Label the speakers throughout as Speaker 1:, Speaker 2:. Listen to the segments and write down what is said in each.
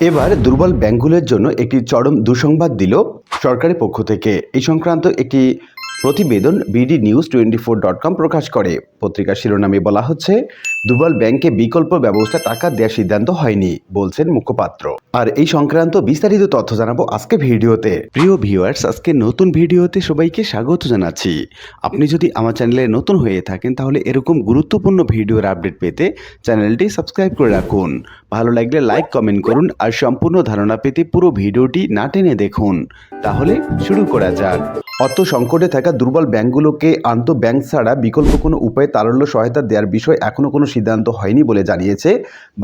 Speaker 1: এবার দুর্বল ব্যাংকগুলোর জন্য একটি চরম দুঃসংবাদ দিল সরকারের পক্ষ থেকে। এই সংক্রান্ত একটি প্রতিবেদন BD news twenty four dot com প্রকাশ করে। পত্রিকার শিরোনামে বলা হচ্ছে, দুর্বল ব্যাংকে বিকল্প ব্যবস্থা টাকা দেওয়ার সিদ্ধান্ত হয়নি, বলছেন মুখপাত্র। আর এই সংক্রান্ত বিস্তারিত তথ্য জানাব আজকে ভিডিওতে। প্রিয় ভিউয়ার্স, আজকে নতুন ভিডিওতে সবাইকে স্বাগত জানাচ্ছি। আপনি যদি আমার চ্যানেলে নতুন হয়ে থাকেন, তাহলে এরকম গুরুত্বপূর্ণ ভিডিওর আপডেট পেতে চ্যানেলটি সাবস্ক্রাইব করে রাখুন। ভালো লাগলে লাইক, কমেন্ট করুন আর সম্পূর্ণ ধারণা পেতে পুরো ভিডিওটি না টেনে দেখুন। তাহলে শুরু করা যাক। অর্থ সংকটে থাকা দুর্বল ব্যাংকগুলোকে আন্ত ব্যাংক ছাড়া বিকল্প কোনো উপায়ে তারল্য সহায়তা দেওয়ার বিষয়ে এখনও কোনো সিদ্ধান্ত হয়নি বলে জানিয়েছে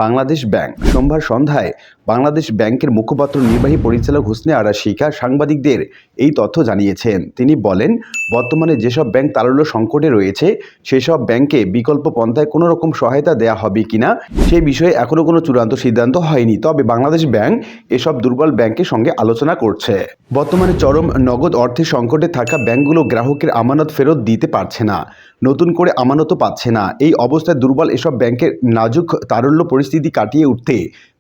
Speaker 1: বাংলাদেশ ব্যাংক। সোমবার সন্ধ্যায় বাংলাদেশ ব্যাংকের মুখপাত্র নির্বাহী পরিচালক হুসনে আরা শিখা সাংবাদিকদের এই তথ্য জানিয়েছেন। তিনি বলেন, বর্তমানে যেসব ব্যাংক তারল্য সংকটে রয়েছে, সেসব ব্যাংকে বিকল্প পন্থায় কোনো রকম সহায়তা দেওয়া হবে কিনা সেই বিষয়ে এখনও কোনো চূড়ান্ত সিদ্ধান্ত হয়নি। তবে বাংলাদেশ ব্যাংক এসব দুর্বল ব্যাংকের সঙ্গে আলোচনা করছে। বর্তমানে চরম নগদ অর্থের সংকটে থাকা ব্যাংকগুলো গ্রাহকের আমানত ফেরত দিতে পারছে না, নতুন করে আমানতও পাচ্ছে না। এই অবস্থায় দুর্বল এসব ব্যাংকের নাজুক তারল্য পরিস্থিতি কাটিয়ে উঠতে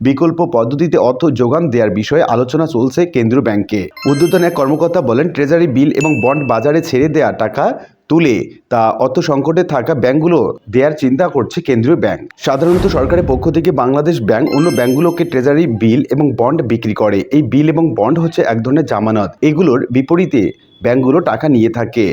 Speaker 1: বিকল্প পদ্ধতিতে অর্থ যোগান দেওয়ার বিষয়ে আলোচনা চলছে কেন্দ্রীয় ব্যাংকে। উদ্বোধন এক কর্মকর্তা বলেন, ট্রেজারি বিল এবং বন্ড বাজারে ছেড়ে দেওয়া টাকা তুলে তা অর্থ সংকটে থাকা ব্যাংকগুলো দেওয়ার চিন্তা করছে কেন্দ্রীয় ব্যাংক। সাধারণত সরকারের পক্ষ থেকে বাংলাদেশ ব্যাংক অন্য ব্যাংকগুলোকে ট্রেজারি বিল এবং বন্ড বিক্রি করে। এই বিল এবং বন্ড হচ্ছে এক ধরনের জামানত। এগুলোর বিপরীতে ব্যাংকগুলো টাকা নিয়ে থাকে।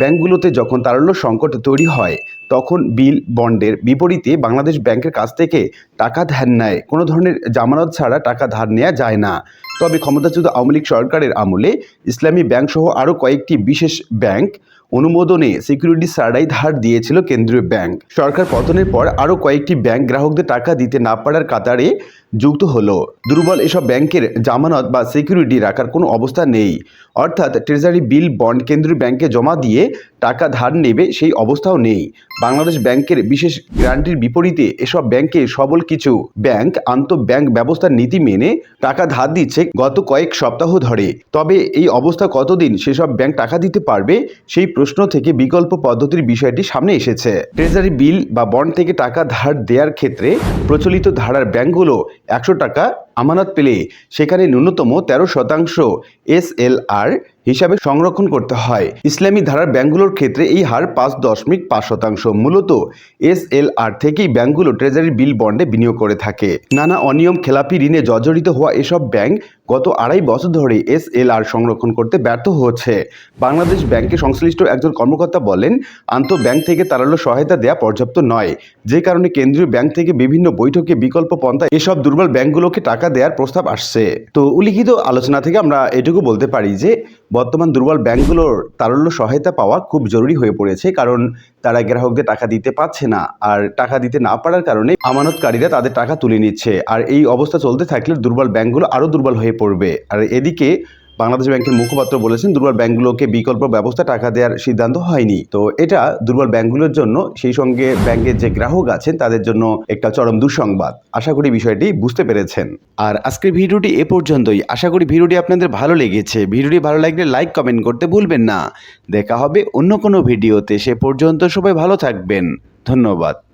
Speaker 1: ব্যাংকগুলোতে যখন তারল্য সংকট তৈরি হয়, তখন বিল, বন্ডের বিপরীতে বাংলাদেশ ব্যাংকের কাছ থেকে টাকা ধার নেয়। কোনো ধরনের জামানত ছাড়া টাকা ধার নেওয়া যায় না। তবে ক্ষমতাচ্যুত আওয়ামী লীগ সরকারের আমলে ইসলামী ব্যাংক সহ আরও কয়েকটি বিশেষ ব্যাংক অনুমোদনে সিকিউরিটি ছাড়াই ধার দিয়েছিল কেন্দ্রীয় ব্যাংক। সরকার পতনের পর আরও কয়েকটি ব্যাংক গ্রাহকদের টাকা দিতে না পারার কাতারে যুক্ত হলো। দুর্বল এসব ব্যাংকের জামানত বা সিকিউরিটি রাখার কোনো অবস্থা নেই। অর্থাৎ ট্রেজারি বিল, বন্ড কেন্দ্রীয় ব্যাংকে জমা দিয়ে টাকা ধার নেবে সেই অবস্থাও নেই। বাংলাদেশ ব্যাংকের বিশেষ গ্যারান্টির বিপরীতে এসব ব্যাংকে সবল কিছু ব্যাংক আন্ত ব্যাংক ব্যবস্থার নীতি মেনে টাকা ধার দিচ্ছে গত কয়েক সপ্তাহ ধরে। তবে এই অবস্থা কতদিন সেসব ব্যাংক টাকা দিতে পারবে সেই প্রশ্ন থেকে বিকল্প পদ্ধতির বিষয়টি সামনে এসেছে। ট্রেজারি বিল বা বন্ড থেকে টাকা ধার দেওয়ার ক্ষেত্রে প্রচলিত ধারার ব্যাংকগুলো একশো টাকা আমানত পেলে সেখানে ন্যূনতম তেরো শতাংশ এস আর হিসাবে সংরক্ষণ করতে হয়। ইসলামী ধারার ব্যাংকগুলোর ক্ষেত্রে এই হার পাঁচ দশমিক পাঁচ শতাংশ। মূলত এস আর থেকেই ব্যাংকগুলো ট্রেজারি বিল বন্ডে বিনিয়োগ করে থাকে। নানা অনিয়ম খেলাপি ঋণে জর্জরিত হওয়া এসব ব্যাংক গত আড়াই বছর ধরে এস আর সংরক্ষণ করতে ব্যর্থ হচ্ছে বাংলাদেশ ব্যাংকে সংশ্লিষ্ট একজন কর্মকর্তা বলেন, আন্ত ব্যাংক থেকে তারালো সহায়তা দেওয়া পর্যাপ্ত নয়। যে কারণে কেন্দ্রীয় ব্যাংক থেকে বিভিন্ন বৈঠকে বিকল্প পন্থা এসব দুর্বল ব্যাংকগুলোকে টাকা দেওয়ার প্রস্তাব আসছে। তো উল্লিখিত আলোচনা থেকে আমরা এটুকু বলতে পারি যে, বর্তমান দুর্বল ব্যাংকগুলোর তারল্য সহায়তা পাওয়া খুব জরুরি হয়ে পড়েছে কারণ তারা গ্রাহকদের টাকা দিতে পারছে না আর টাকা দিতে না পারার কারণে আমানতকারীরা তাদের টাকা তুলে নিচ্ছে। আর এই অবস্থা চলতে থাকলে দুর্বল ব্যাংকগুলো আরও দুর্বল হয়ে পড়বে। আর এদিকে বাংলাদেশ ব্যাংকের মুখপাত্র বলেছেন, দুর্বল ব্যাংকগুলোকে বিকল্প ব্যবস্থা টাকা দেওয়ার সিদ্ধান্ত হয়নি। তো এটা দুর্বল ব্যাংকগুলোর জন্য, সেই সঙ্গে ব্যাংকের যে গ্রাহক আছেন, তাদের জন্য একটা চরম দুঃসংবাদ। আশা করি বিষয়টি বুঝতে পেরেছেন। আর আজকের ভিডিওটি এ পর্যন্তই। আশা করি ভিডিওটি আপনাদের ভালো লেগেছে। ভিডিওটি ভালো লাগলে লাইক, কমেন্ট করতে ভুলবেন না। দেখা হবে অন্য কোনো ভিডিওতে। সে পর্যন্ত সবাই ভালো থাকবেন। ধন্যবাদ।